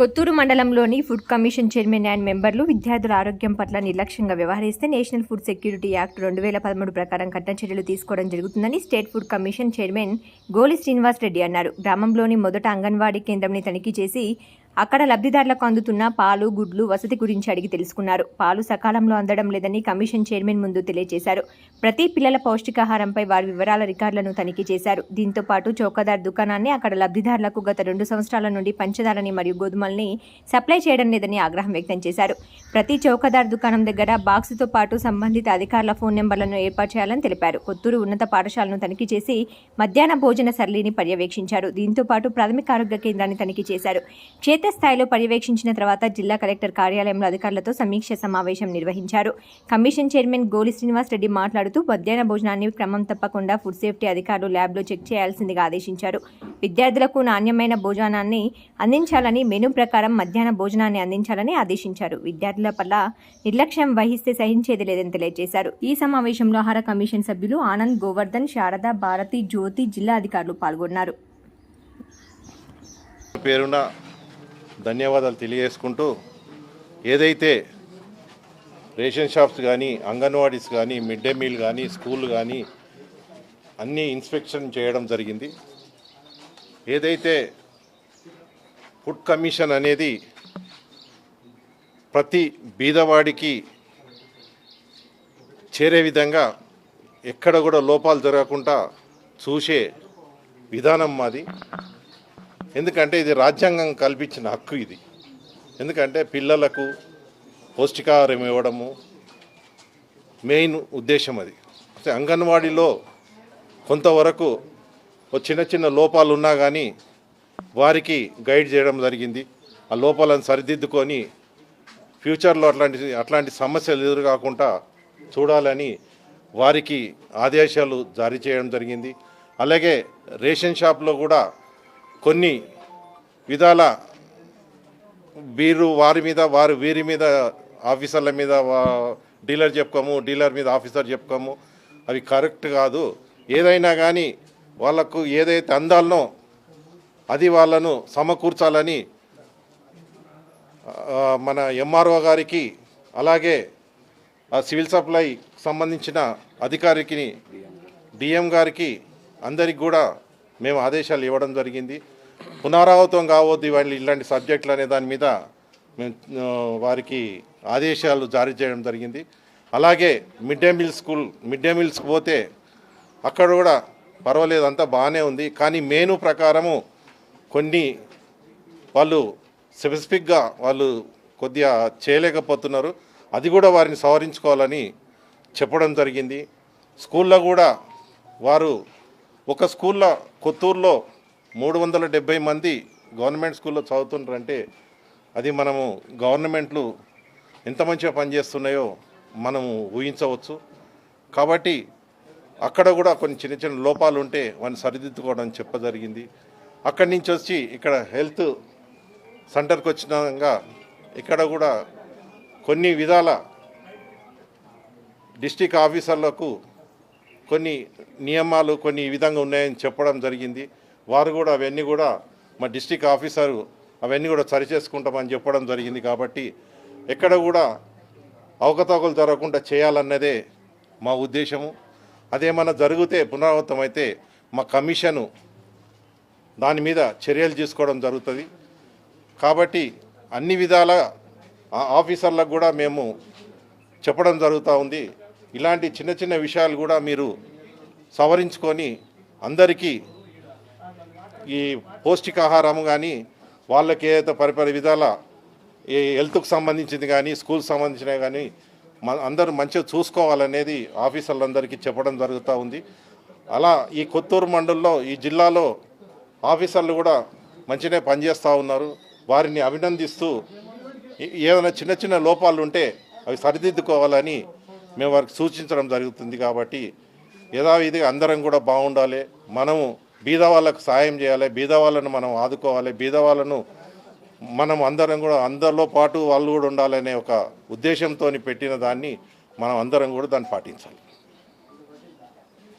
కొత్తూరు మండలంలోని food commission chairman and మెంబర్లు విద్యార్థుల ఆరోగ్యం పట్ల నిర్లక్ష్యంగా వ్యవహరిస్తే నేషనల్ ఫుడ్ సెక్యూరిటీ యాక్ట్ రెండు వేల పదమూడు ప్రకారం కఠిన చర్యలు తీసుకోవడం జరుగుతుందని స్టేట్ ఫుడ్ కమిషన్ చైర్మన్ గోలి శ్రీనివాస్ రెడ్డి అన్నారు. గ్రామంలోని మొదట అంగన్వాడీ కేంద్రంని తనిఖీ చేసి అక్కడ లబ్ధిదారులకు అందుతున్న పాలు గుడ్లు వసతి గురించి అడిగి తెలుసుకున్నారు. పాలు సకాలంలో అందడం లేదని కమిషన్ చైర్మన్ ముందు తెలియజేశారు. ప్రతి పిల్లల పౌష్టికాహారంపై వారి వివరాల రికార్డులను తనిఖీ చేశారు. దీంతో పాటు చౌకదార్ దుకాణాన్ని అక్కడ లబ్ధిదారులకు గత రెండు సంవత్సరాల నుండి పంచదారని మరియు గోధుమల్ని సప్లై చేయడం లేదని ఆగ్రహం వ్యక్తం చేశారు. ప్రతి చౌకదార్ దుకాణం దగ్గర బాక్సుతో పాటు సంబంధిత అధికారుల ఫోన్ నెంబర్లను ఏర్పాటు చేయాలని తెలిపారు. కొత్తూరు ఉన్నత పాఠశాలను తనిఖీ చేసి మధ్యాహ్న భోజన సరళిని పర్యవేక్షించారు. దీంతో పాటు ప్రాథమిక ఆరోగ్య కేంద్రాన్ని తనిఖీ చేశారు. క్షేత్రస్థాయిలో పర్యవేక్షించిన తర్వాత జిల్లా కలెక్టర్ కార్యాలయంలో అధికారులతో సమీక్ష సమావేశం నిర్వహించారు. కమిషన్ చైర్మన్ గోలి శ్రీనివాస్ రెడ్డి మాట్లాడుతూ మధ్యాహ్న భోజనాన్ని క్రమం తప్పకుండా ఫుడ్ సేఫ్టీ అధికారులు ల్యాబ్లో చెక్ చేయాల్సిందిగా ఆదేశించారు. విద్యార్థులకు నాణ్యమైన భోజనాన్ని అందించాలని మెనూ ప్రకారం మధ్యాహ్న భోజనాన్ని అందించాలని ఆదేశించారు. విద్యార్థుల పట్ల నిర్లక్ష్యం వహిస్తే సహించేది లేదని తెలియజేశారు. ఈ సమావేశంలో ఆహార కమిషన్ సభ్యులు ఆనంద్ గోవర్ధన్ శారద భారతి జ్యోతి జిల్లా అధికారులు పాల్గొన్నారు. పేరున ధన్యవాదాలు తెలియజేసుకుంటూ ఏదైతే రేషన్ షాప్స్ కానీ అంగన్వాడీస్ కానీ మిడ్ డే మీల్ కానీ స్కూల్ కానీ అన్నీ ఇన్స్పెక్షన్ చేయడం జరిగింది. ఏదైతే ఫుడ్ కమిషన్ అనేది ప్రతి బీదవాడికి చేరే విధంగా ఎక్కడ కూడా లోపాలు జరగకుండా చూసే విధానం మాది. ఎందుకంటే ఇది రాజ్యాంగం కల్పించిన హక్కు ఇది. ఎందుకంటే పిల్లలకు పౌష్టికాహారం ఇవ్వడము మెయిన్ ఉద్దేశం అది. అయితే అంగన్వాడీలో కొంతవరకు చిన్న చిన్న లోపాలు ఉన్నా కానీ వారికి గైడ్ చేయడం జరిగింది. ఆ లోపాలను సరిదిద్దుకొని ఫ్యూచర్లో అట్లాంటి అట్లాంటి సమస్యలు ఎదురు కాకుండా చూడాలని వారికి ఆదేశాలు జారీ చేయడం జరిగింది. అలాగే రేషన్ షాప్లో కూడా కొన్ని విధాల వీరు వారి మీద వారు వీరి మీద ఆఫీసర్ల మీద వా- డీలర్ చెప్పుకోము డీలర్ మీద ఆఫీసర్ చెప్పుకోము. అవి కరెక్ట్ కాదు. ఏదైనా కానీ వాళ్ళకు ఏదైతే అందాలనో అది వాళ్ళను సమకూర్చాలని మన ఎంఆర్ఓ గారికి అలాగే ఆ సివిల్ సప్లై సంబంధించిన అధికారికి డిఎం గారికి అందరికి కూడా మేము ఆదేశాలు ఇవ్వడం జరిగింది. పునరావృతం కావద్దు ఇవన్నీ ఇలాంటి సబ్జెక్టులు అనే దాని మీద మేము వారికి ఆదేశాలు జారీ చేయడం జరిగింది. అలాగే mid day meal school mid day మీల్స్కి పోతే అక్కడ కూడా పర్వాలేదు అంతా బాగానే ఉంది. కానీ మెనూ ప్రకారము కొన్ని వాళ్ళు స్పెసిఫిక్గా వాళ్ళు కొద్దిగా చేయలేకపోతున్నారు. అది కూడా వారిని సవరించుకోవాలని చెప్పడం జరిగింది. స్కూల్లో కూడా వారు ఒక స్కూల్లో కొత్తూరులో మూడు వందల డెబ్బై మంది గవర్నమెంట్ స్కూల్లో చదువుతుంటారంటే అది మనము గవర్నమెంట్లు ఎంత మంచిగా పనిచేస్తున్నాయో మనము ఊహించవచ్చు. కాబట్టి అక్కడ కూడా కొన్ని చిన్న చిన్న లోపాలు ఉంటే వాటిని సరిదిద్దుకోవడం చెప్పజరిగింది అక్కడి నుంచి వచ్చి ఇక్కడ హెల్త్ సెంటర్కి వచ్చినాక ఇక్కడ కూడా కొన్ని విధాల డిస్టిక్ ఆఫీసర్లకు కొన్ని నియమాలు కొన్ని ఈ విధంగా ఉన్నాయని చెప్పడం జరిగింది. వారు కూడా అవన్నీ కూడా మా డిస్టిక్ ఆఫీసరు అవన్నీ కూడా సరిచేసుకుంటామని చెప్పడం జరిగింది కాబట్టి ఎక్కడ కూడా అవకతవకలు జరగకుండా చేయాలన్నదే మా ఉద్దేశము. అదేమన్నా జరిగితే పునరావృతమైతే మా కమిషను దాని మీద చర్యలు తీసుకోవడం జరుగుతుంది. కాబట్టి అన్ని విధాల ఆ ఆఫీసర్లకు కూడా మేము చెప్పడం జరుగుతూ ఉంది. ఇలాంటి చిన్న చిన్న విషయాలు కూడా మీరు సవరించుకొని అందరికీ ఈ పౌష్టికాహారము కానీ వాళ్ళకి ఏదైతే పరిపరి విధాల ఈ హెల్త్కు సంబంధించింది కానీ స్కూల్కి సంబంధించినవి కానీ మ అందరూ మంచిగా చూసుకోవాలనేది ఆఫీసర్లందరికీ చెప్పడం జరుగుతూ ఉంది. అలా ఈ కొత్తూరు మండలంలో ఈ జిల్లాలో ఆఫీసర్లు కూడా మంచిగా పనిచేస్తూ ఉన్నారు. వారిని అభినందిస్తూ ఏ- ఏదైనా చిన్న చిన్న లోపాలు ఉంటే అవి సరిదిద్దుకోవాలని మేము వారికి సూచించడం జరుగుతుంది కాబట్టి యథావిధిగా అందరం కూడా బాగుండాలి. మనము బీద వాళ్ళకు సాయం చేయాలి. బీద వాళ్ళను మనం ఆదుకోవాలి. బీద వాళ్ళను మనం అందరం కూడా అందరిలో పాటు వాళ్ళు కూడా ఉండాలనే ఒక ఉద్దేశంతో పెట్టిన దాన్ని మనం అందరం కూడా దాన్ని పాటించాలి.